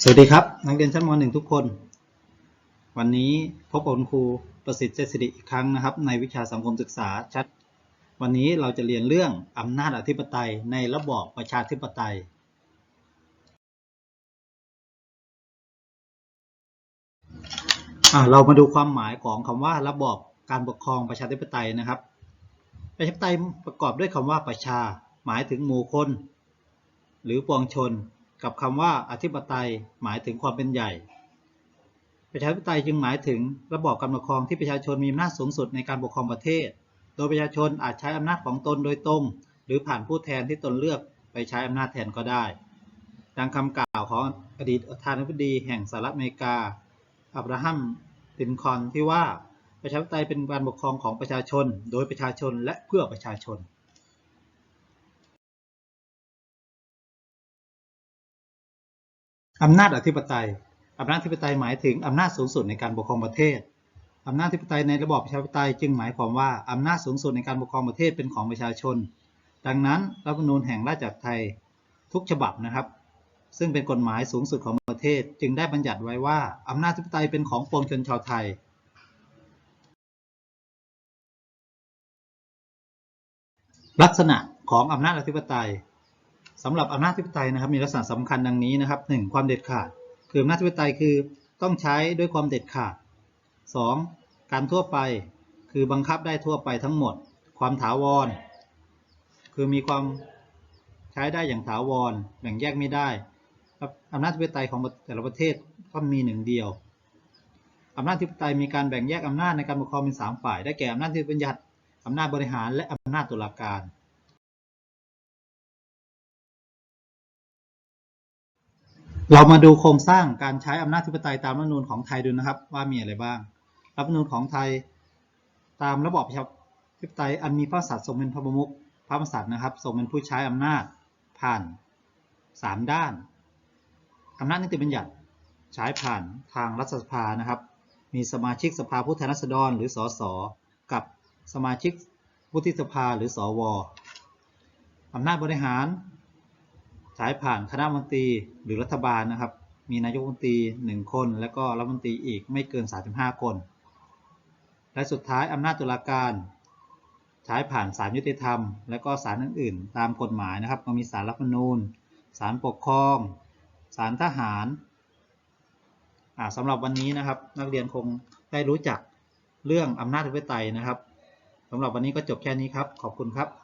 สวัสดีครับ นักเรียนชั้นม .1 ทุกคน วันนี้พบกับคุณครูประสิทธิ์เจษฎิอีกครั้งนะครับ ในวิชาสังคมศึกษาชัด วันนี้เราจะเรียนเรื่องอำนาจอธิปไตยในระบอบประชาธิปไตยอะเรามาดูความหมายของคำว่าระบอบการปกครองประชาธิปไตยนะครับ ประชาธิปไตยประกอบด้วยคำว่าประชา หมายถึงหมู่คน หรือปวงชน กับคำว่าอธิปไตยหมายถึงความเป็นใหญ่ ประชาธิปไตยจึงหมายถึงระบอบการปกครองที่ประชาชนมีอำนาจสูงสุดในการปกครองประเทศ โดยประชาชนอาจใช้อำนาจของตนโดยตรง หรือผ่านผู้แทนที่ตนเลือกไปใช้อำนาจแทนก็ได้ ดังคำกล่าวของอดีตประธานาธิบดีแห่งสหรัฐอเมริกา อับราฮัมลินคอนที่ว่าประชาธิปไตยเป็นการปกครองของประชาชน โดยประชาชนและเพื่อประชาชน อำนาจอธิปไตยอำนาจอธิปไตยหมายถึงอำนาจสูงสุดในการปกครองประเทศอำนาจอธิปไตยในระบอบประชาธิปไตยจึงหมายความว่าอำนาจสูงสุดในการปกครองประเทศเป็นของประชาชน ดังนั้นรัฐธรรมนูญแห่งราชอาณาจักรไทยทุกฉบับนะครับ ซึ่งเป็นกฎหมายสูงสุดของประเทศ จึงได้บัญญัติไว้ว่าอำนาจอธิปไตยเป็นของปวงชนชาวไทย ลักษณะของอำนาจอธิปไตย สำหรับอำนาจธิปไตยนะครับมีลักษณะสำคัญดังนี้นะครับ 1. ความเด็ดขาด คืออำนาจธิปไตยคือต้องใช้ด้วยความเด็ดขาด 2. การทั่วไปคือบังคับได้ทั่วไปทั้งหมด ความถาวร คือมีความใช้ได้อย่างถาวรแบ่งแยกไม่ได้อำนาจธิปไตยของแต่ละประเทศก็มีหนึ่งเดียวอำนาจธิปไตยมีการแบ่งแยกอำนาจในการปกครองเป็นสามฝ่าย ได้แก่อำนาจที่บัญญัติอำนาจบริหารและอำนาจตุลาการ เรามาดูโครงสร้างการใช้อำนาจธิปไตยตามรัฐธรรมนูญของไทยดูนะครับ ว่ามีอะไรบ้าง รัฐธรรมนูญของไทยตามระบอบประชาธิปไตยอันมีพระมหากษัตริย์ทรงเป็นพระประมุขพระมหากษัตริย์นะครับทรงเป็นผู้ใช้อำนาจผ่านสามด้านอำนาจนิติบัญญัติใช้ผ่านทางรัฐสภานะครับ มีสมาชิกสภาผู้แทนราษฎรหรือสสกับสมาชิกวุฒิสภาหรือสวอำนาจบริหาร ใช้ผ่านคณะมนตรีหรือรัฐบาลนะครับ มีนายกมนตรี 1 คน และก็รัฐมนตรีอีกไม่เกิน 35 คน และสุดท้ายอำนาจตุลาการใช้ผ่านศาลยุติธรรม และก็ศาลอื่น ๆ ตามกฎหมายนะครับก็มีศาลรัฐธรรมนูญศาลปกครองศาลทหารอ่าสำหรับวันนี้นะครับ นักเรียนคงได้รู้จักเรื่องอำนาจอธิปไตยนะครับสำหรับวันนี้ก็จบแค่นี้ครับ ขอบคุณครับ